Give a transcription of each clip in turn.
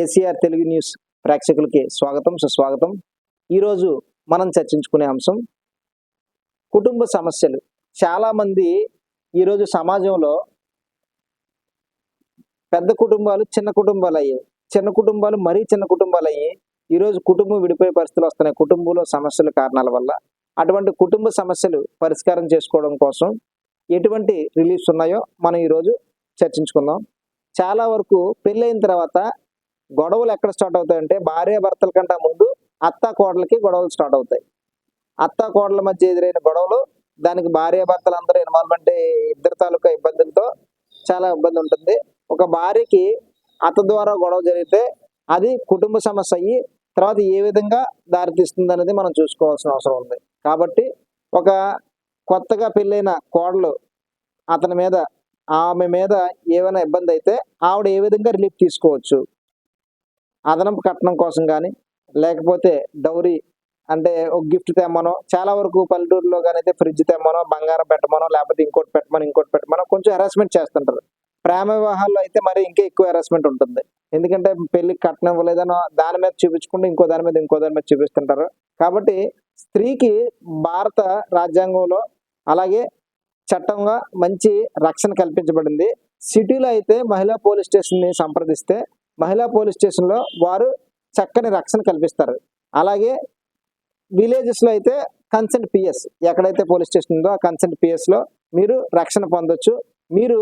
ACR Telugu news ప్రేక్షకులకి స్వాగతం సుస్వాగతం. ఈరోజు మనం చర్చించుకునే అంశం కుటుంబ సమస్యలు. చాలామంది ఈరోజు సమాజంలో పెద్ద కుటుంబాలు చిన్న కుటుంబాలు అయ్యాయి. చిన్న కుటుంబాలు మరీ చిన్న కుటుంబాలు అయ్యి ఈరోజు కుటుంబం విడిపోయే పరిస్థితులు వస్తున్నాయి. కుటుంబంలో సమస్యల కారణాల వల్ల. అటువంటి కుటుంబ సమస్యలు పరిష్కారం చేసుకోవడం కోసం ఎటువంటి రిలీఫ్స్ ఉన్నాయో మనం ఈరోజు చర్చించుకుందాం. చాలా వరకు పెళ్ళైన తర్వాత గొడవలు ఎక్కడ స్టార్ట్ అవుతాయంటే భార్య భర్తల కంటే ముందు అత్త కోడలకి గొడవలు స్టార్ట్ అవుతాయి. అత్త కోడల మధ్య ఎదురైన గొడవలు దానికి భార్య భర్తలు అందరూ ఇన్వాల్వ్మెంట్ ఇద్దరు తాలూకా ఇబ్బందులతో చాలా ఇబ్బంది ఉంటుంది. ఒక భార్యకి అత్త ద్వారా గొడవ జరిగితే అది కుటుంబ సమస్య అయ్యి తర్వాత ఏ విధంగా దారితీస్తుంది అనేది మనం చూసుకోవాల్సిన అవసరం ఉంది. కాబట్టి ఒక కొత్తగా పెళ్ళైన కోడలు అతని మీద ఆమె మీద ఏమైనా ఇబ్బంది అయితే ఆవిడ ఏ విధంగా రిలీఫ్ తీసుకోవచ్చు? అదనపు కట్నం కోసం కానీ లేకపోతే డౌరీ అంటే ఒక గిఫ్ట్ తెమ్మనో చాలా వరకు పల్లెటూరులో కానీ అయితే ఫ్రిడ్జ్ తెమ్మనో బంగారం పెట్టమనో లేకపోతే ఇంకోటి పెట్టమనో ఇంకోటి పెట్టమనో కొంచెం హెరాస్మెంట్ చేస్తుంటారు. ప్రేమ వివాహాల్లో అయితే మరి ఇంకా ఎక్కువ హెరాస్మెంట్ ఉంటుంది. ఎందుకంటే పెళ్ళికి కట్నం ఇవ్వలేదనో దాని మీద చూపించుకుంటూ ఇంకో దాని మీద ఇంకో దాని మీద చూపిస్తుంటారు. కాబట్టి స్త్రీకి భారత రాజ్యాంగంలో అలాగే చట్టంగా మంచి రక్షణ కల్పించబడింది. సిటీలో అయితే మహిళా పోలీస్ స్టేషన్ని సంప్రదిస్తే మహిళా పోలీస్ స్టేషన్లో వారు చక్కని రక్షణ కల్పిస్తారు. అలాగే విలేజెస్లో అయితే కన్సెంట్ పిఎస్ ఎక్కడైతే పోలీస్ స్టేషన్ ఉందో ఆ కన్సెంట్ పిఎస్లో మీరు రక్షణ పొందొచ్చు. మీరు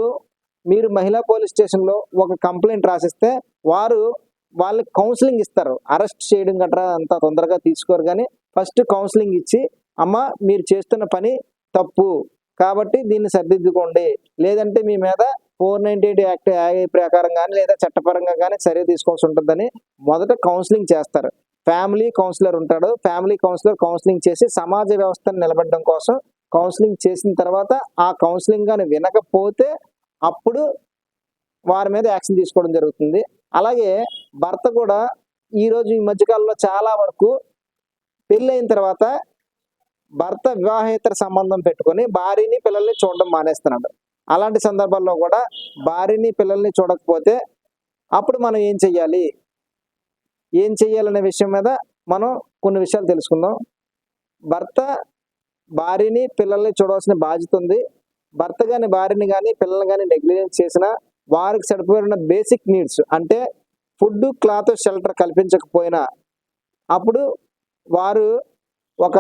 మీరు మహిళా పోలీస్ స్టేషన్లో ఒక కంప్లైంట్ రాసిస్తే వారు వాళ్ళకి కౌన్సిలింగ్ ఇస్తారు. అరెస్ట్ చేయడం గట్రా అంత తొందరగా తీసుకోరు కానీ ఫస్ట్ కౌన్సిలింగ్ ఇచ్చి అమ్మ మీరు చేస్తున్న పని తప్పు. కాబట్టి దీన్ని సరిదిద్దుకోండి. లేదంటే మీ మీద ఫోర్ నైన్టీ ఎయిట్ యాక్ట్ ప్రకారం కానీ లేదా చట్టపరంగా కానీ చర్య తీసుకోవాల్సి ఉంటుందని మొదట కౌన్సిలింగ్ చేస్తారు. ఫ్యామిలీ కౌన్సిలర్ ఉంటాడు. ఫ్యామిలీ కౌన్సిలర్ కౌన్సిలింగ్ చేసి సమాజ వ్యవస్థను నిలబెట్టడం కోసం కౌన్సిలింగ్ చేసిన తర్వాత ఆ కౌన్సిలింగ్ కానీ వినకపోతే అప్పుడు వారి మీద యాక్షన్ తీసుకోవడం జరుగుతుంది. అలాగే భర్త కూడా ఈరోజు ఈ మధ్యకాలంలో చాలా వరకు పెళ్ళైన తర్వాత భర్త వివాహేతర సంబంధం పెట్టుకొని భార్యని పిల్లల్ని చూడడం మానేస్తున్నాడు. అలాంటి సందర్భాల్లో కూడా భార్యని పిల్లల్ని చూడకపోతే అప్పుడు మనం ఏం చెయ్యాలి? ఏం చెయ్యాలనే విషయం మీద మనం కొన్ని విషయాలు తెలుసుకుందాం. భర్త భార్యని పిల్లల్ని చూడవలసిన బాధ్యత ఉంది. భర్త కానీ భార్యని కానీ పిల్లల్ని కానీ నెగ్లిజెన్స్ చేసిన వారికి సరిపోయిన బేసిక్ నీడ్స్ అంటే ఫుడ్ క్లాత్ షెల్టర్ కల్పించకపోయినా అప్పుడు వారు ఒక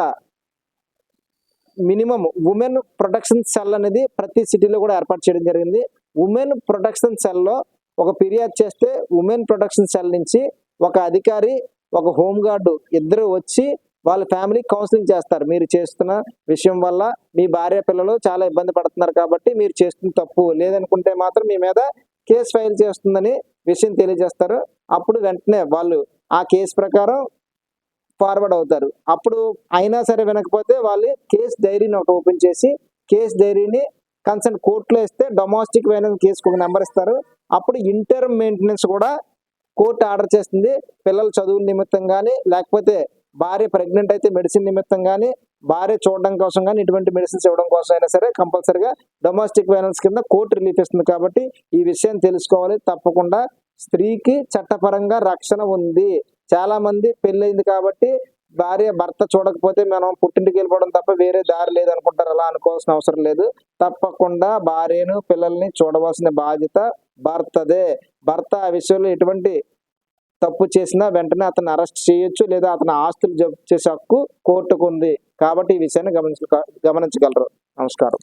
మినిమం ఉమెన్ ప్రొటెక్షన్ సెల్ అనేది ప్రతి సిటీలో కూడా ఏర్పాటు చేయడం జరిగింది. ఉమెన్ ప్రొటెక్షన్ సెల్లో ఒక ఫిర్యాదు చేస్తే ఉమెన్ ప్రొటెక్షన్ సెల్ నుంచి ఒక అధికారి ఒక హోమ్ గార్డు ఇద్దరు వచ్చి వాళ్ళ ఫ్యామిలీ కౌన్సిలింగ్ చేస్తారు. మీరు చేస్తున్న విషయం వల్ల మీ భార్య పిల్లలు చాలా ఇబ్బంది పడుతున్నారు కాబట్టి మీరు చేస్తున్న తప్పు లేదనుకుంటే మాత్రం మీ మీద కేసు ఫైల్ చేస్తుందని విషయం తెలియజేస్తారు. అప్పుడు వెంటనే వాళ్ళు ఆ కేసు ప్రకారం ఫార్వర్డ్ అవుతారు. అప్పుడు అయినా సరే వినకపోతే వాళ్ళు కేసు డైరీని ఒకటి ఓపెన్ చేసి కేసు డైరీని కన్సర్న్ కోర్టులో ఇస్తే డొమాస్టిక్ వైలెన్స్ కేసుకు ఒక నెంబర్ ఇస్తారు. అప్పుడు ఇంటర్ మెయింటెనెన్స్ కూడా కోర్టు ఆర్డర్ చేస్తుంది. పిల్లల చదువుల నిమిత్తం కానీ లేకపోతే భార్య ప్రెగ్నెంట్ అయితే మెడిసిన్ నిమిత్తం కానీ భార్య చూడడం కోసం కానీ ఇటువంటి మెడిసిన్స్ ఇవ్వడం కోసం అయినా సరే కంపల్సరిగా డొమెస్టిక్ వైలెన్స్ కింద కోర్టు రిలీఫ్ ఇస్తుంది కాబట్టి ఈ విషయం తెలుసుకోవాలి. తప్పకుండా స్త్రీకి చట్టపరంగా రక్షణ ఉంది. చాలా మంది పెళ్ళైంది కాబట్టి భార్య భర్త చూడకపోతే మనం పుట్టింటికి వెళ్ళిపోవడం తప్ప వేరే దారి లేదు అనుకుంటారు అలా అనుకోవాల్సిన అవసరం లేదు. తప్పకుండా భార్యను పిల్లల్ని చూడవలసిన బాధ్యత భర్తదే. భర్త ఆ విషయంలో ఎటువంటి తప్పు చేసినా వెంటనే అతను అరెస్ట్ చేయొచ్చు లేదా అతని ఆస్తులు జప్తు చేసే హక్కు కోర్టుకు ఉంది. కాబట్టి ఈ విషయాన్ని గమనించ గమనించగలరు. నమస్కారం.